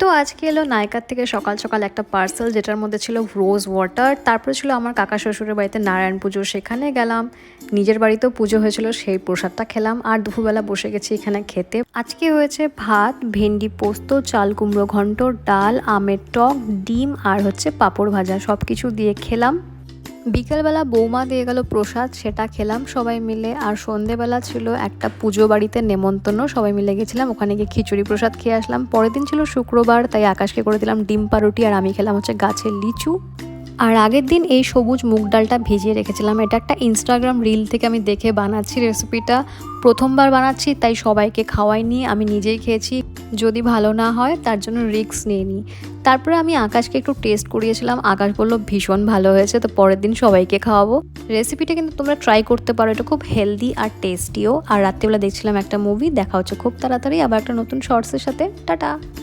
তো আজকে এলো নায়কার থেকে সকাল সকাল একটা পার্সেল যেটার মধ্যে ছিল রোজ ওয়াটার তারপরে ছিল আমার কাকা শ্বশুরের বাড়িতে নারায়ণ পুজো, সেখানে গেলাম। নিজের বাড়িতেও পুজো হয়েছিল, সেই প্রসাদটা খেলাম। আর দুপুরবেলা বসে গেছি এখানে খেতে। আজকে হয়েছে ভাত, ভেন্ডি পোস্ত, চাল কুমড়ো ঘন্ট, ডাল, আমের টক, ডিম আর হচ্ছে পাঁপড় ভাজা। সব কিছু দিয়ে খেলাম। বিকেলবেলা বৌমা দিয়ে গেল প্রসাদ, সেটা খেলাম সবাই মিলে। আর সন্ধেবেলা ছিল একটা পুজো বাড়িতে নেমন্তন্ন, সবাই মিলে গেছিলাম, ওখানে গিয়ে খিচুড়ি প্রসাদ খেয়ে আসলাম। পরের দিন ছিল শুক্রবার, তাই আকাশকে করে দিলাম ডিম পারুটি, আর আমি খেলাম হচ্ছে গাছের লিচু। আর আগের দিন এই সবুজ মুগ ডালটা ভিজিয়ে রেখেছিলাম। এটা একটা ইনস্টাগ্রাম রিল থেকে আমি দেখে বানাচ্ছি রেসিপিটা প্রথমবার বানাচ্ছি, তাই সবাইকে খাওয়াইনি, আমি নিজেই খেয়েছি। যদি ভালো না হয়, তার জন্য রিস্ক নিয়ে নিই তারপরে আমি আকাশকে একটু টেস্ট করিয়েছিলাম। আকাশ বলল, ভীষণ ভালো হয়েছে, তো পরের দিন সবাইকে খাওয়াবো। রেসিপিটা কিন্তু তোমরা ট্রাই করতে পারো, এটা খুব হেলদি আর টেস্টিও আর রাত্রিবেলা দেখছিলাম একটা মুভি দেখা হচ্ছে খুব তাড়াতাড়ি। আবার একটা নতুন শর্টসের সাথে। টাটা!